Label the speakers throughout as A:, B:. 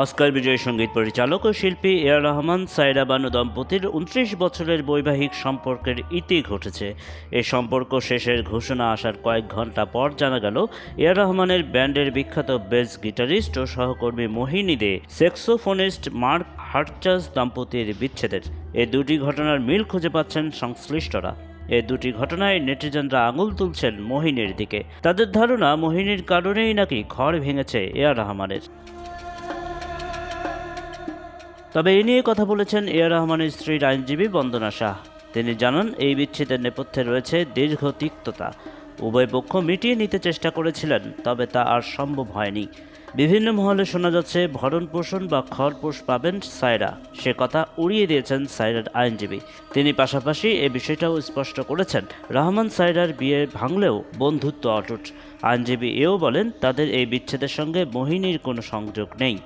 A: Oscar বিজয়ী সংগীত পরিচালক ও শিল্পী এ আর রহমান সাইরা বানু দম্পতির উনত্রিশ বছরের বৈবাহিক সম্পর্কের ইতি ঘটেছে। এ সম্পর্ক শেষের ঘোষণা আসার কয়েক ঘণ্টা পর জানা গেল এ আর রহমানের ব্যান্ডের বিখ্যাত বেস গিটারিস্ট ও সহকর্মী মোহিনী দে সেক্সোফোনিস্ট মার্ক হার্চাস দম্পতির বিচ্ছেদের। এ দুটি ঘটনার মিল খুঁজে পাচ্ছেন সংশ্লিষ্টরা। এ দুটি ঘটনায় নেটিজনরা আঙুল তুলছেন মোহিনীর দিকে। তাদের ধারণা, মোহিনীর কারণেই নাকি ঘর ভেঙেছে এ আর রহমানের। তবে এ নিয়ে কথা বলেছেন এ রহমানের স্ত্রীর আইনজীবী বন্দনা শাহ। তিনি জানান, এই বিচ্ছেদের নেপথ্যে রয়েছে দীর্ঘ তিক্ততা উভয় পক্ষ মিটিয়ে নিতে চেষ্টা করেছিলেন, তবে তা আর সম্ভব হয়নি। বিভিন্ন মহলে শোনা যাচ্ছে, ভরণ পোষণ বা খরপোষ পাবেন সায়রা সে কথা উড়িয়ে দিয়েছেন সায়রার আইনজীবী। তিনি পাশাপাশি এ বিষয়টাও স্পষ্ট করেছেন, রহমান সায়রার বিয়ে ভাঙলেও বন্ধুত্ব অটুট। আইনজীবী এও বলেন, তাদের এই বিচ্ছেদের সঙ্গে মোহিনীর কোনো সংযোগ নেই।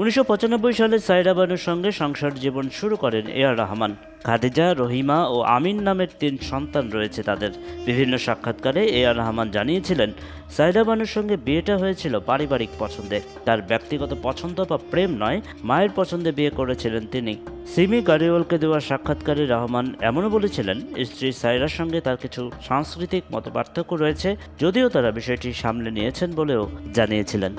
A: উনিশশো পঁচানব্বই সালে সাইরা বানুর সঙ্গে সংসার জীবন শুরু করেন এ আর রহমান। খাদিজা, রহিমা ও আমিন নামের তিন সন্তান রয়েছে তাদের। বিভিন্ন সাক্ষাৎকারে এ আর রহমান জানিয়েছিলেন সাইরা বানুর সঙ্গে বিয়েটা হয়েছিল পারিবারিক পছন্দে। তার ব্যক্তিগত পছন্দ বা প্রেম নয়, মায়ের পছন্দে বিয়ে করেছিলেন তিনি। সিমি গাড়িওয়ালকে দেওয়া সাক্ষাৎকারে রহমান এমনও বলেছিলেন, স্ত্রী সাইরার সঙ্গে তার কিছু সাংস্কৃতিক মতপার্থক্য রয়েছে, যদিও তারা বিষয়টি সামলে নিয়েছেন বলেও জানিয়েছিলেন।